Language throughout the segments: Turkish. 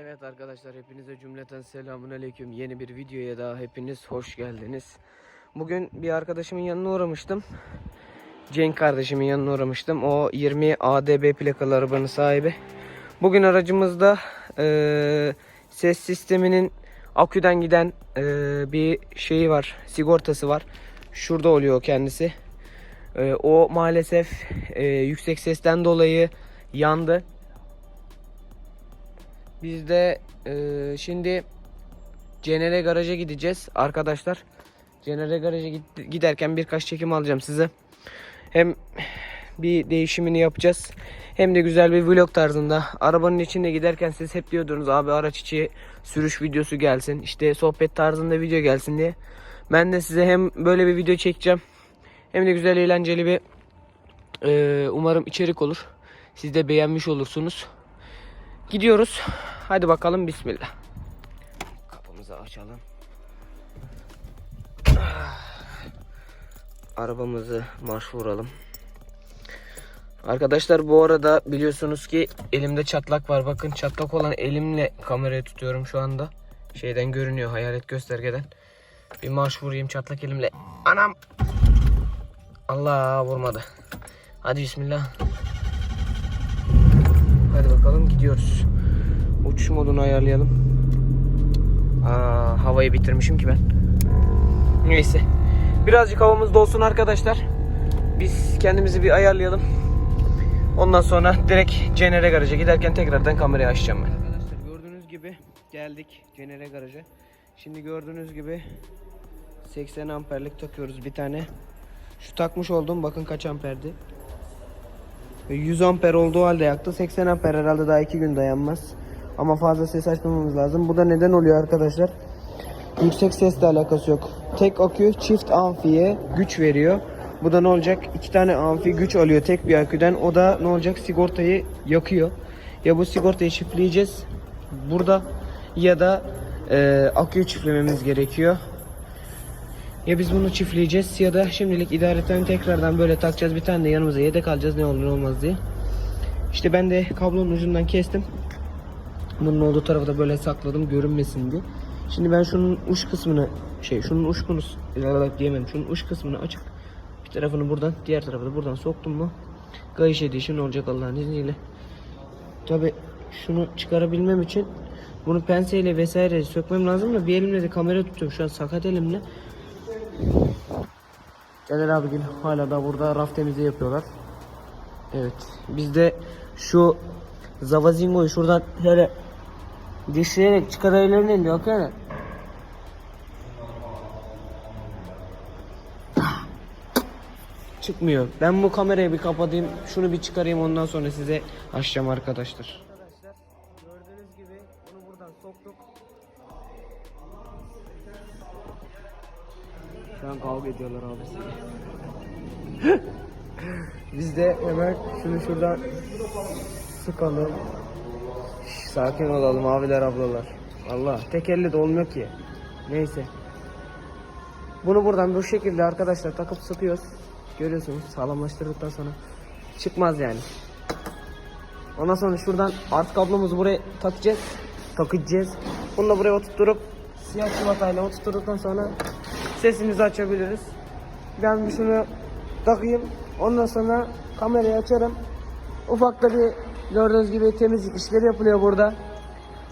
Evet arkadaşlar hepinize cümleten selamun aleyküm. Yeni bir videoya daha hepiniz hoş geldiniz. Bugün bir arkadaşımın yanına uğramıştım. Cenk kardeşimin yanına uğramıştım. O 20 ADB plakalı arabanın sahibi. Bugün aracımızda eee, ses sisteminin aküden giden eee, bir şeyi var. Sigortası var. Şurada oluyor kendisi. Eee, o maalesef eee, yüksek sesten dolayı yandı. Biz de eee, şimdi CNR garaja gideceğiz arkadaşlar. CNR garaja giderken birkaç çekim alacağım size. Hem bir değişimini yapacağız. Hem de güzel bir vlog tarzında. Arabanın içinde giderken siz hep diyordunuz abi araç içi sürüş videosu gelsin. işte sohbet tarzında video gelsin diye. Ben de size hem böyle bir video çekeceğim. Hem de güzel eğlenceli bir eee, umarım içerik olur. Siz de beğenmiş olursunuz. Gidiyoruz. Hadi bakalım bismillah. Kapımızı açalım. Arabamızı marş vuralım. Arkadaşlar bu arada biliyorsunuz ki elimde çatlak var. Bakın çatlak olan elimle kamerayı tutuyorum şu anda. Şeyden görünüyor hayalet göstergeden. Bir marş vurayım çatlak elimle. Anam. Allah vurmadı. Hadi bismillah. Hadi bakalım gidiyoruz. Uçuş modunu ayarlayalım. Aa, havayı bitirmişim ki ben. Neyse. Birazcık havamız dolsun arkadaşlar. Biz kendimizi bir ayarlayalım. Ondan sonra direkt CNR garaja giderken tekrardan kamerayı açacağım ben. Arkadaşlar gördüğünüz gibi geldik CNR garaja. Şimdi gördüğünüz gibi 80 amperlik takıyoruz bir tane. Şu takmış olduğum bakın kaç amperdi. Ve 100 amper olduğu halde yaktı. 80 amper herhalde daha 2 gün dayanmaz. Ama fazla ses açmamamız lazım. Bu da neden oluyor arkadaşlar? Yüksek sesle alakası yok. Tek akü çift amfiye güç veriyor. Bu da ne olacak? İki tane amfi güç alıyor tek bir aküden. O da ne olacak? Sigortayı yakıyor. Ya bu sigortayı çiftleyeceğiz burada ya da e, aküyü çiftlememiz gerekiyor. Ya biz bunu çiftleyeceğiz ya da şimdilik idareten tekrardan böyle takacağız. Bir tane de yanımıza yedek alacağız ne olur ne olmaz diye. İşte ben de kablonun ucundan kestim. Bunun olduğu tarafı da böyle sakladım görünmesin diye. Şimdi ben şunun uç kısmını şey şunun uç kısmını diyemem. Şunun uç kısmını açıp bir tarafını buradan diğer tarafı da buradan soktum mu Gayış edişi olacak Allah'ın izniyle. Tabi şunu çıkarabilmem için bunu penseyle vesaire sökmem lazım da bir elimle de kamera tutuyorum şu an sakat elimle. Caner abi gel hala da burada raf temizliği yapıyorlar. Evet. Biz de şu Zavazingo'yu şuradan şöyle dişleyerek çıkarabilirler diyor yani. Çıkmıyor. Ben bu kamerayı bir kapatayım. Şunu bir çıkarayım ondan sonra size açacağım arkadaşlar. Şu an kavga ediyorlar abisiyle. Biz de hemen şunu şuradan sıkalım. Şş, sakin olalım abiler ablalar. Allah tek elle de ki. Neyse. Bunu buradan bu şekilde arkadaşlar takıp sıkıyoruz. Görüyorsunuz sağlamlaştırdıktan sonra çıkmaz yani. Ondan sonra şuradan art kablomuzu buraya takacağız. Takacağız. Bunu da buraya oturtturup siyah çivatayla oturtturduktan sonra sesimizi açabiliriz. Ben bir şunu takayım. Ondan sonra kamerayı açarım. Ufak da bir gördüğünüz gibi temizlik işleri yapılıyor burada.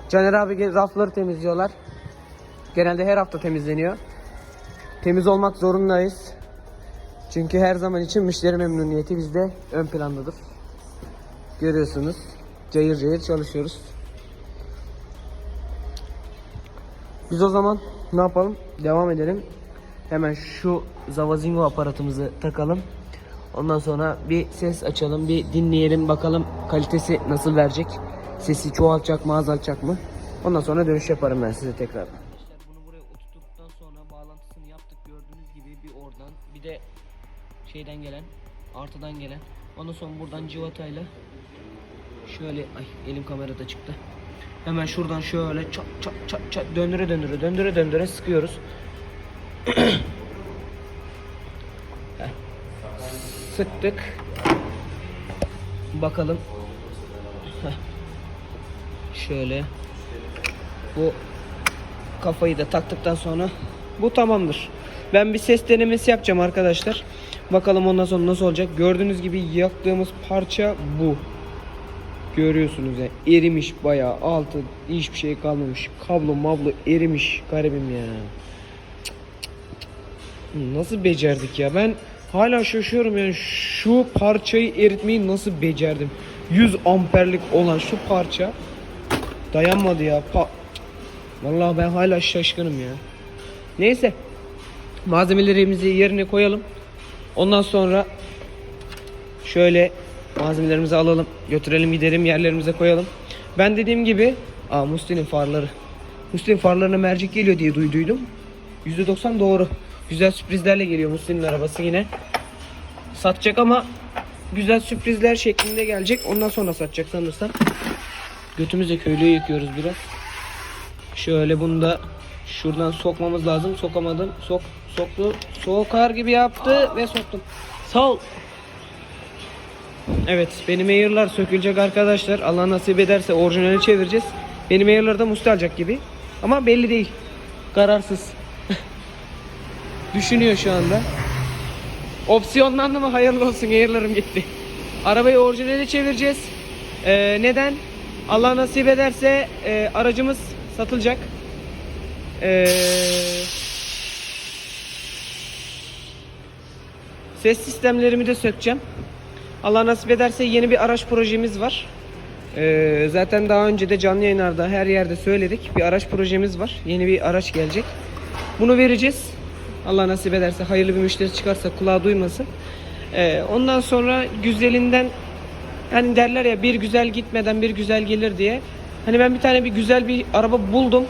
Caner abi rafları temizliyorlar. Genelde her hafta temizleniyor. Temiz olmak zorundayız. Çünkü her zaman için müşteri memnuniyeti bizde ön plandadır. Görüyorsunuz. Cayır cayır çalışıyoruz. Biz o zaman ne yapalım? Devam edelim. Hemen şu Zavazingo aparatımızı takalım. Ondan sonra bir ses açalım, bir dinleyelim bakalım kalitesi nasıl verecek. Sesi çoğaltacak mı, azaltacak mı? Ondan sonra dönüş yaparım ben size tekrar. Bunu buraya oturttuktan sonra bağlantısını yaptık gördüğünüz gibi bir oradan bir de şeyden gelen artıdan gelen ondan sonra buradan civatayla şöyle ay elim kamerada çıktı. Hemen şuradan şöyle çat çat çat çat döndüre döndüre döndüre döndüre sıkıyoruz. Sıktık. Bakalım. Şöyle Bu kafayı da taktıktan sonra bu tamamdır. Ben bir ses denemesi yapacağım arkadaşlar. Bakalım ondan sonra nasıl olacak. Gördüğünüz gibi yaktığımız parça bu. Görüyorsunuz ya erimiş bayağı altı hiçbir şey kalmamış. Kablo mablo erimiş garibim ya. Nasıl becerdik ya ben hala şaşıyorum yani şu parçayı eritmeyi nasıl becerdim. 100 amperlik olan şu parça dayanmadı ya. Pa Vallahi ben hala şaşkınım ya. Neyse. Malzemelerimizi yerine koyalım. Ondan sonra şöyle malzemelerimizi alalım. Götürelim gidelim yerlerimize koyalım. Ben dediğim gibi Aa Musti'nin farları. Musti'nin farlarına mercek geliyor diye duyduydum. %90 doğru. Güzel sürprizlerle geliyor Musti'nin arabası yine. Satacak ama güzel sürprizler şeklinde gelecek. Ondan sonra satacak sanırsam. Götümüzle köylüye yıkıyoruz biraz. Şöyle bunu da şuradan sokmamız lazım. Sokamadım. Sok, soktu. Sokar gibi yaptı ve soktum. Sağ ol. Evet benim Air'lar sökülecek arkadaşlar. Allah nasip ederse orijinali çevireceğiz. Benim Air'lar da Musti alacak gibi. Ama belli değil. Kararsız. Düşünüyor şu anda. Opsiyonlandı mı hayırlı olsun Air'larım gitti. Arabayı orijinali çevireceğiz. Ee, neden? Allah nasip ederse e, aracımız satılacak. Ee, ses sistemlerimi de sökeceğim. Allah nasip ederse yeni bir araç projemiz var. Ee, zaten daha önce de canlı yayınlarda her yerde söyledik. Bir araç projemiz var. Yeni bir araç gelecek. Bunu vereceğiz. Allah nasip ederse hayırlı bir müşteri çıkarsa kulağı duymasın. Ee, ondan sonra güzelinden hani derler ya bir güzel gitmeden bir güzel gelir diye. Hani ben bir tane bir güzel bir araba buldum.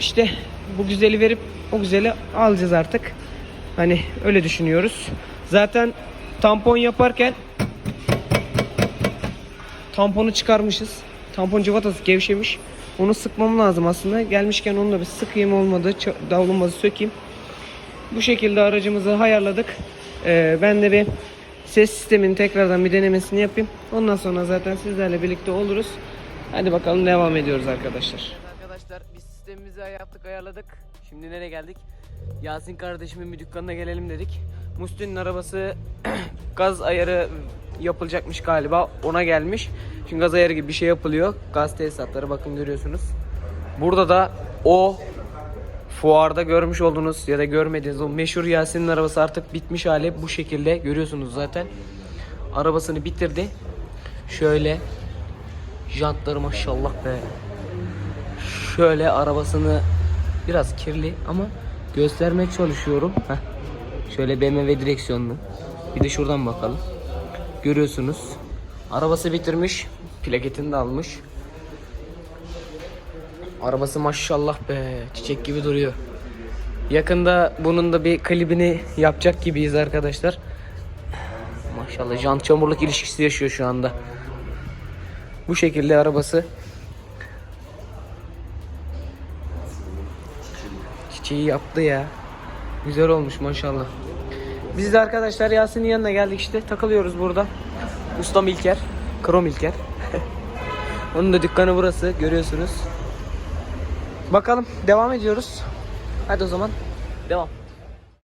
İşte bu güzeli verip o güzeli alacağız artık. Hani öyle düşünüyoruz. Zaten tampon yaparken tamponu çıkarmışız. Tampon cıvatası gevşemiş. Onu sıkmam lazım aslında. Gelmişken onu da bir sıkayım olmadı. Davlumbazı sökeyim. Bu şekilde aracımızı ayarladık. Ee, ben de bir ses sistemini tekrardan bir denemesini yapayım. Ondan sonra zaten sizlerle birlikte oluruz. Hadi bakalım devam ediyoruz arkadaşlar. Arkadaşlar biz sistemimizi yaptık ayarladık. Şimdi nereye geldik? Yasin kardeşimin bir dükkanına gelelim dedik. Musti'nin arabası gaz ayarı yapılacakmış galiba. Ona gelmiş. Şimdi gaz ayarı gibi bir şey yapılıyor. Gaz tesisatları bakın görüyorsunuz. Burada da o fuarda görmüş olduğunuz ya da görmediğiniz o meşhur Yasin'in arabası artık bitmiş hali bu şekilde görüyorsunuz zaten. Arabasını bitirdi. Şöyle jantları maşallah be. Şöyle arabasını biraz kirli ama göstermeye çalışıyorum. Heh. Şöyle BMW direksiyonlu. Bir de şuradan bakalım. Görüyorsunuz. Arabası bitirmiş. Plaketini de almış. Arabası maşallah be çiçek gibi duruyor. Yakında bunun da bir klibini yapacak gibiyiz arkadaşlar. Maşallah jant çamurluk ilişkisi yaşıyor şu anda. Bu şekilde arabası. Çiçeği yaptı ya. Güzel olmuş maşallah. Biz de arkadaşlar Yasin'in yanına geldik işte. Takılıyoruz burada. Ustam İlker. Krom İlker. Onun da dükkanı burası. Görüyorsunuz. Bakalım devam ediyoruz. Hadi o zaman devam.